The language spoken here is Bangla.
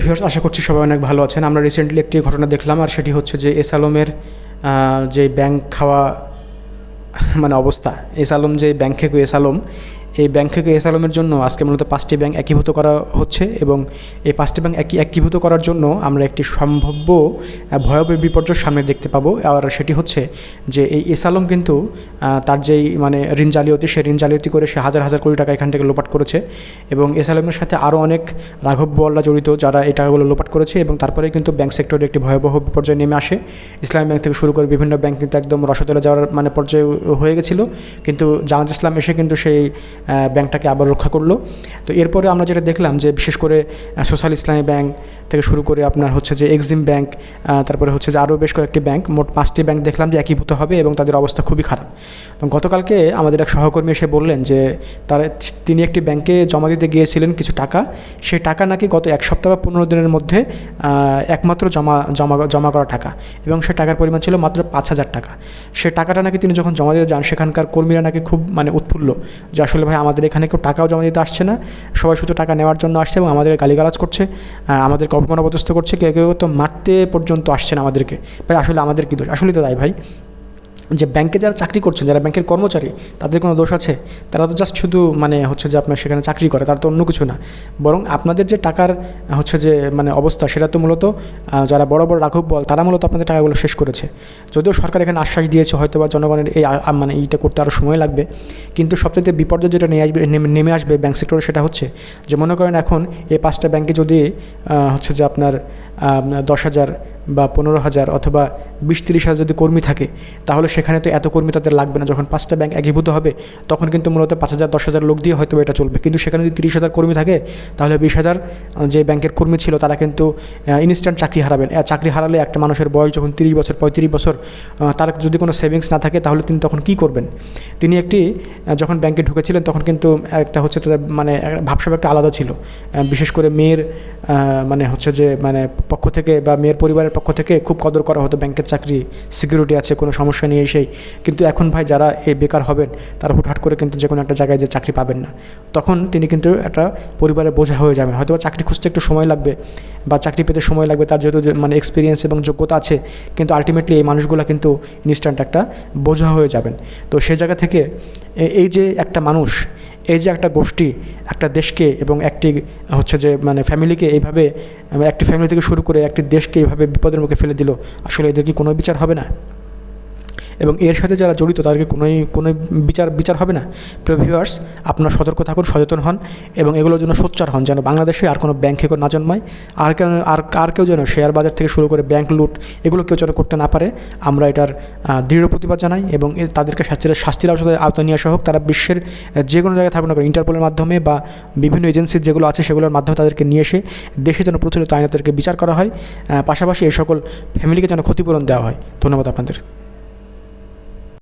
প্রিয় আশা করছি সবাই অনেক ভালো আছেন। আমরা রিসেন্টলি একটি ঘটনা দেখলাম আর সেটি হচ্ছে যে এস আলমের যে ব্যাংক খাওয়া মানে অবস্থা, এস আলম যে ব্যাংক খেকু এস আলম এই ব্যাংক থেকে এস আলমের জন্য আজকে মূলত পাঁচটি ব্যাংক একীভূত করা হচ্ছে এবং এই পাঁচটি ব্যাংক একই একীভূত করার জন্য আমরা একটি সম্ভাব্য ভয়াবহ বিপর্যয় সামনে দেখতে পাবো। আর সেটি হচ্ছে যে এই এস আলম কিন্তু তার যেই মানে ঋণ জালিয়াতি, সে ঋণ জালিয়াতি করে সে হাজার হাজার কোটি টাকা এখান থেকে লোপাট করেছে এবং এস আলমের সাথে আরও অনেক রাঘব বোয়াল্লা জড়িত যারা এই টাকাগুলো লোপাট করেছে এবং তারপরে কিন্তু ব্যাংক সেক্টরে একটি ভয়াবহ বিপর্যয় নেমে আসে। ইসলামী ব্যাংক থেকে শুরু করে বিভিন্ন ব্যাংক কিন্তু একদম রসতলে যাওয়ার মানে পর্যায়ে হয়ে গেছিল। কিন্তু জামাত ইসলাম এসে কিন্তু সেই ব্যাংকটাকে আবার রক্ষা করল। তো এরপরে আমরা যেটা দেখলাম যে বিশেষ করে সোশ্যাল ইসলামী ব্যাংক থেকে শুরু করে আপনার হচ্ছে যে এক্সিম ব্যাংক তারপরে হচ্ছে যে আরও বেশ কয়েকটি ব্যাংক, মোট পাঁচটি ব্যাংক দেখলাম যে একীভূত হবে এবং তাদের অবস্থা খুবই খারাপ। গতকালকে আমাদের এক সহকর্মী এসে বললেন যে তার তিনি একটি ব্যাংকে জমা দিতে গিয়েছিলেন কিছু টাকা। সেই টাকা নাকি গত এক সপ্তাহ বা পনেরো দিনের মধ্যে একমাত্র জমা জমা জমা করা টাকা এবং সে টাকার পরিমাণ ছিল মাত্র পাঁচ হাজার টাকা। সে টাকাটা নাকি তিনি যখন জমা দিতে যান, সেখানকার কর্মীরা নাকি খুব মানে উৎফুল্ল যে আসলে ভাই আমাদের এখানে কেউ টাকাও জমা দিতে আসছে না। সবাই শুধু টাকা নেওয়ার জন্য আসছে এবং আমাদের গালিগালাজ করছে। আমাদের অপমান অপদস্থ করছে। কেউ কেউ তো মারতে পর্যন্ত আসছে না আমাদেরকে। ভাই, আসলে আমাদের কী দোষ? আসলেই তো তাই ভাই। যে ব্যাংকে যারা চাকরি করছেন, যারা ব্যাংকের কর্মচারী, তাদের কোনো দোষ আছে? তারা তো জাস্ট শুধু মানে হচ্ছে যে আপনার সেখানে চাকরি করে, তারা তো অন্য কিছু না। বরং আপনাদের যে টাকার হচ্ছে যে মানে অবস্থা, সেটা তো মূলত যারা বড় বড় রাঘব বল, তারা মূলত আপনাদের টাকাগুলো শেষ করেছে। যদিও সরকার এখানে আশ্বাস দিয়েছে হয়তো বা জনগণের এই মানে এইটা করতে আরও সময় লাগবে। কিন্তু সবথেকে বিপর্যয় যেটা নিয়ে আসবে, নেমে- আসবে ব্যাংক সেক্টরে সেটা হচ্ছে যে, মনে করেন এখন এই পাঁচটা ব্যাংকে যদি হচ্ছে যে আপনার দশ হাজার বা পনেরো হাজার অথবা বিশ তিরিশ হাজার যদি কর্মী থাকে, তাহলে সেখানে তো এত কর্মী তাদের লাগবে না। যখন পাঁচটা ব্যাংক একীভূত হবে, তখন কিন্তু মূলত পাঁচ হাজার, দশ হাজার লোক দিয়ে হয়তো এটা চলবে। কিন্তু সেখানে যদি তিরিশ হাজার কর্মী থাকে, তাহলে বিশ হাজার যে ব্যাংকের কর্মী ছিল, তারা কিন্তু ইনস্ট্যান্ট চাকরি হারাবেন। চাকরি হারালে একটা মানুষের বয়স যখন তিরিশ বছর, পঁয়ত্রিশ বছর তার যদি কোনো সেভিংস না থাকে, তাহলে তিনি তখন কী করবেন? তিনি একটি যখন ব্যাংকে ঢুকেছিলেন, তখন কিন্তু একটা হচ্ছে তাদের মানে ভাবসাব একটা আলাদা ছিল। বিশেষ করে মেয়ের মানে হচ্ছে যে মানে পক্ষ থেকে বা মেয়ের পরিবারের পক্ষ থেকে খুব কদর করা হতো ব্যাংকের চাকরি সিকিউরিটি আছে, কোনো সমস্যা নেই সেই কিন্তু এখন ভাই যারা এই বেকার হবেন, তারা হুটহাট করে কিন্তু যে কোনো একটা জায়গায় যে চাকরি পাবেন না। তখন তিনি কিন্তু একটা পরিবারের বোঝা হয়ে যাবেন। হয়তো চাকরি খুঁজতে একটু সময় লাগবে বা চাকরি পেতে সময় লাগবে, তার যেহেতু মানে এক্সপিরিয়েন্স এবং যোগ্যতা আছে, কিন্তু আলটিমেটলি এই মানুষগুলো কিন্তু ইনস্ট্যান্ট একটা বোঝা হয়ে যাবেন। তো সে জায়গা থেকে এই যে একটা মানুষ এই যে একটা গোষ্ঠী, একটা দেশকে এবং একটি, হচ্ছে যে মানে ফ্যামিলিকে এইভাবে, একটি ফ্যামিলি থেকে শুরু করে একটি দেশকে এইভাবে বিপদের মুখে ফেলে দিল, আসলে এদের কি কোনো বিচার হবে না? এবং এর সাথে যারা জড়িত তাদেরকে কোনোই কোনো বিচার বিচার হবে না। প্রিয় ভিউয়ার্স আপনারা সতর্ক থাকুন, সচেতন হন এবং এগুলোর জন্য সোচ্চার হন যেন বাংলাদেশে আর কোনো ব্যাংকে না জন্মায়। আর কেন আর আর কেউ যেন শেয়ার বাজার থেকে শুরু করে ব্যাংক লুট এগুলো কেউ যেন করতে না পারে, আমরা এটার দৃঢ় প্রতিবাদ জানাই এবং তাদেরকে শাস্তির শাস্তির আওতায় আওতায় নিয়ে আসা হোক। তারা বিশ্বের যে কোনো জায়গায় থাকুক না ইন্টারপোলের মাধ্যমে বা বিভিন্ন এজেন্সির যেগুলো আছে সেগুলোর মাধ্যমে তাদেরকে নিয়ে এসে দেশে যেন প্রচলিত আইনে তাদেরকে বিচার করা হয়। পাশাপাশি এই সকল ফ্যামিলিকে যেন ক্ষতিপূরণ দেওয়া হয়। ধন্যবাদ আপনাদের।